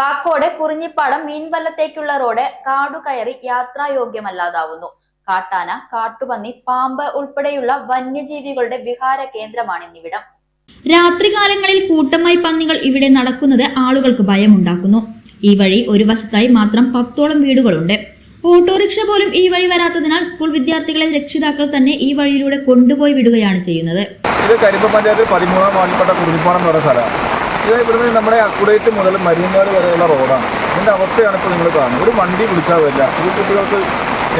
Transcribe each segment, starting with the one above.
Vakkode കുറിഞ്ഞിപ്പാടം മീൻവല്ലത്തേക്കുള്ള road കാടു കാടുകയറി യാത്രായോഗ്യമല്ലാതാവുന്നു. കാട്ടാന കാട്ടുപന്നി പാമ്പ് ഉൾപ്പെടെയുള്ള വന്യജീവികളുടെ വിഹാര കേന്ദ്രമാണ് ഇന്നിവിടം. രാത്രികാലങ്ങളിൽ കൂട്ടമായി പന്നികൾ ഇവിടെ നടക്കുന്നത് ആളുകൾക്ക് ഭയമുണ്ടാക്കുന്നു. ഈ വഴി ഒരു വശത്തായി മാത്രം പത്തോളം വീടുകളുണ്ട്. ഓട്ടോറിക്ഷ പോലും ഈ വഴി വരാത്തതിനാൽ സ്കൂൾ വിദ്യാർത്ഥികളെ രക്ഷിതാക്കൾ തന്നെ ഈ വഴിയിലൂടെ കൊണ്ടുപോയി വിടുകയാണ് ചെയ്യുന്നത്. ഇത് കരിമ്പ പഞ്ചായത്തിൽ പതിമൂന്നാം വാർഡിൽപ്പെട്ട കുറിഞ്ഞിപ്പാടം എന്ന് പറയുന്ന സ്ഥലമാണ്. ഇത് ഇവിടുന്ന് നമ്മുടെ അക്കുടേറ്റ് മുതൽ മരിയങ്കാട് വരെയുള്ള റോഡാണ്. ഇതിന്റെ അവസ്ഥയാണ് ഇപ്പോൾ നിങ്ങൾ കാണുന്നത്. ഒരു വണ്ടി വിളിച്ചാൽ വരില്ല. സ്കൂൾ കുട്ടികൾക്ക്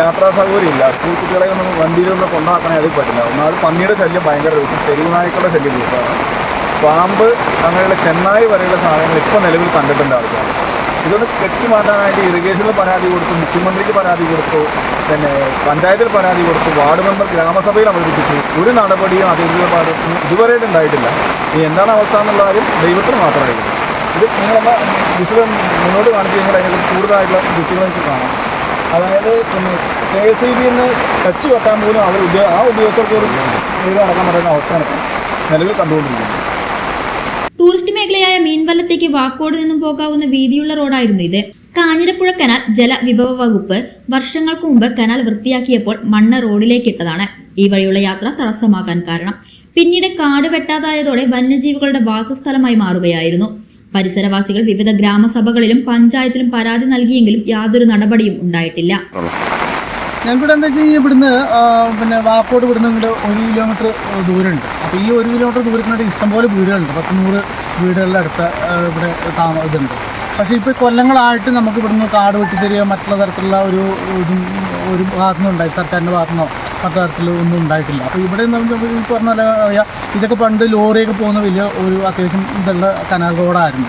യാത്രാ സൗകര്യം ഇല്ല സ്കൂൾ കുട്ടികളെ ഒന്നും വണ്ടിയിലൊന്നും കൊണ്ടാക്കണേ അതിൽ പറ്റില്ല. ഒന്നാമത് പന്നിയുടെ ശല്യം ഭയങ്കര രൂപം തെരുവ് നായ്ക്കളുടെ ശല്യം രൂപമാണ് പാമ്പ് അങ്ങനെയുള്ള ചെന്നായി വരെയുള്ള സാധനങ്ങൾ ഇപ്പോൾ നിലവിൽ കണ്ടിട്ടുണ്ട് ആൾക്കാർ. ഇതൊന്ന് കെട്ടി മാറ്റാനായിട്ട് ഇറിഗേഷനിൽ പരാതി കൊടുത്തു മുഖ്യമന്ത്രിക്ക് പരാതി കൊടുത്തു പിന്നെ പഞ്ചായത്തിൽ പരാതി കൊടുത്തു വാർഡ് മെമ്പർ ഗ്രാമസഭയിൽ അവതരിപ്പിച്ചു. ഒരു നടപടിയും അധികൃതരുടെ ഭാഗത്ത് ഇതുവരെ ഉണ്ടായിട്ടില്ല. ഇനി എന്താണ് അവസ്ഥ എന്നുള്ള കാര്യം ദൈവത്തിന് മാത്രമായിരുന്നു ഇത് നിങ്ങളെന്താ വിശദം മുന്നോട്ട് കാണിച്ചു കഴിഞ്ഞാൽ അതിനെക്കുറിച്ച് കൂടുതലായിട്ടുള്ള എനിക്ക് കാണാം. അതായത് പിന്നെ കെ എസ് ഇ ബി എന്ന് ടച്ച് വെക്കാൻ പോലും അവർ ഉദ്യോഗ ആ ഉദ്യോഗസ്ഥർക്ക് ഒരു നടക്കാൻ പറയുന്ന അവസ്ഥയാണ് നിലവിൽ കണ്ടുകൊണ്ടിരിക്കുന്നത്. ടൂറിസ്റ്റ് മേഖലയായ മീൻവല്ലത്തേക്ക് വാക്കോട് നിന്നും പോകാവുന്ന വീതിയുള്ള റോഡായിരുന്നു ഇത്. കാഞ്ഞിരപ്പുഴ കനാൽ ജലവിഭവ വകുപ്പ് വർഷങ്ങൾക്ക് മുമ്പ് കനാൽ വൃത്തിയാക്കിയപ്പോൾ മണ്ണ് റോഡിലേക്കിട്ടതാണ് ഈ വഴിയുള്ള യാത്ര തടസ്സമാകാൻ കാരണം. പിന്നീട് കാട് വെട്ടാതായതോടെ വന്യജീവികളുടെ വാസസ്ഥലമായി മാറുകയായിരുന്നു. പരിസരവാസികൾ വിവിധ ഗ്രാമസഭകളിലും പഞ്ചായത്തിലും പരാതി നൽകിയെങ്കിലും യാതൊരു നടപടിയും ഉണ്ടായിട്ടില്ല. ഞങ്ങൾക്കിവിടെ എന്താ വെച്ച് കഴിഞ്ഞാൽ ഇവിടുന്ന് പിന്നെ വാപ്പോട് ഇവിടുന്ന് ഇങ്ങോട്ട് ഒരു കിലോമീറ്റർ ദൂരമുണ്ട്. അപ്പോൾ ഈ ഒരു കിലോമീറ്റർ ദൂരത്തിനായിട്ട് ഇഷ്ടംപോലെ വീടുകളുണ്ട്. പത്ത് നൂറ് വീടുകളുടെ അടുത്ത് ഇവിടെ താമ ഇതുണ്ട്. പക്ഷേ ഇപ്പോൾ കൊല്ലങ്ങളായിട്ട് നമുക്ക് ഇവിടുന്ന് കാട് വെട്ടിത്തരികയോ മറ്റുള്ള തരത്തിലുള്ള ഒരു ഒരു ഭാഗത്തുനിന്നും ഉണ്ടായി സർക്കാരിന്റെ ഭാഗത്തുനിന്നോ മറ്റു തരത്തിലോ ഒന്നും ഉണ്ടായിട്ടില്ല. അപ്പോൾ ഇവിടെ പറഞ്ഞ പോലെ ഇതൊക്കെ പണ്ട് ലോറിയൊക്കെ പോകുന്ന വലിയ ഒരു അത്യാവശ്യം ഇതുള്ള കനാൽ റോഡായിരുന്നു.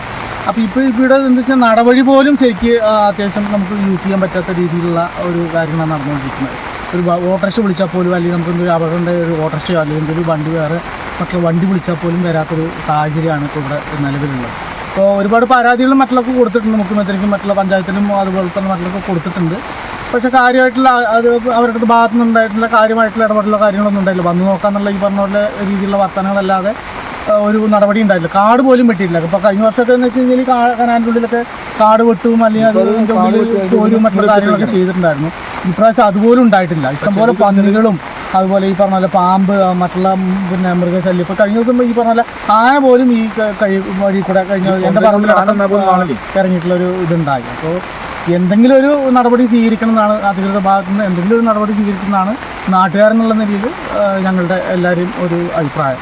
അപ്പോൾ ഇപ്പോൾ ഇവിടെ എന്താ വെച്ചാൽ നടവഴി പോലും ശരിക്ക് അത്യാവശ്യം നമുക്ക് യൂസ് ചെയ്യാൻ പറ്റാത്ത രീതിയിലുള്ള ഒരു കാര്യങ്ങളാണ് നടന്നുകൊണ്ടിരിക്കുന്നത്. ഒരു ഓട്ടോറിക്ഷ വിളിച്ചാൽ പോലും അല്ലെങ്കിൽ നമുക്ക് എന്തൊരു അപകടമുണ്ട് ഒരു ഓട്ടോറിക്ഷയോ അല്ലെങ്കിൽ എന്തൊരു വണ്ടി വേറെ മറ്റുള്ള വണ്ടി വിളിച്ചാൽ പോലും വരാത്തൊരു സാഹചര്യമാണ് ഇപ്പോൾ ഇവിടെ നിലവിലുള്ളത്. അപ്പോൾ ഒരുപാട് പരാതികളും മറ്റുള്ളവർക്ക് കൊടുത്തിട്ടുണ്ട്. മുഖ്യമന്ത്രിക്കും മറ്റുള്ള പഞ്ചായത്തിനും അതുപോലെ തന്നെ മറ്റുള്ളവർക്ക് കൊടുത്തിട്ടുണ്ട്. പക്ഷേ കാര്യമായിട്ടുള്ള അത് അവരുടെ ഭാഗത്തു നിന്നുണ്ടായിട്ടുള്ള കാര്യമായിട്ടുള്ള ഇടപെടലോ കാര്യങ്ങളൊന്നും ഉണ്ടായില്ല. വന്ന് നോക്കാന്നുള്ള ഈ പറഞ്ഞ പോലെ രീതിയിലുള്ള വർത്തമാനങ്ങളല്ലാതെ ആ, ഒരു നടപടി ഉണ്ടായില്ല കാട് പോലും വെട്ടിയില്ല അപ്പൊ കഴിഞ്ഞ വർഷമൊക്കെ എന്ന് വെച്ച് കഴിഞ്ഞാൽ കനാലിന്റെ ഉള്ളിലൊക്കെ കാട് വെട്ടും അല്ലെങ്കിൽ അത് അതിന്റെ ഉള്ളിൽ മറ്റുള്ള കാര്യങ്ങളൊക്കെ ചെയ്തിട്ടുണ്ടായിരുന്നു. ഇപ്രാവശ്യം അതുപോലും ഉണ്ടായിട്ടില്ല. ഇഷ്ടംപോലെ പന്നികളും അതുപോലെ ഈ പറഞ്ഞ പോലെ പാമ്പ് മറ്റുള്ള പിന്നെ മൃഗശല്യം. ഇപ്പൊ കഴിഞ്ഞ ദിവസം ഈ പറഞ്ഞ പോലെ ആന പോലും ഈ കഴി വഴി കൂടെ കഴിഞ്ഞ എന്റെ പറമ്പിൽ ഇറങ്ങിയിട്ടുള്ളൊരു? ഇറങ്ങിയിട്ടുള്ള ഒരു ഇതുണ്ടായി. അപ്പോൾ എന്തെങ്കിലും ഒരു നടപടി സ്വീകരിക്കണം എന്നാണ് അധികൃത ഭാഗത്തു നിന്ന് എന്തെങ്കിലും ഒരു നടപടി സ്വീകരിക്കുന്നതാണ് നാട്ടുകാരെന്നുള്ള നിലയിൽ ഞങ്ങളുടെ എല്ലാവരെയും ഒരു അഭിപ്രായം.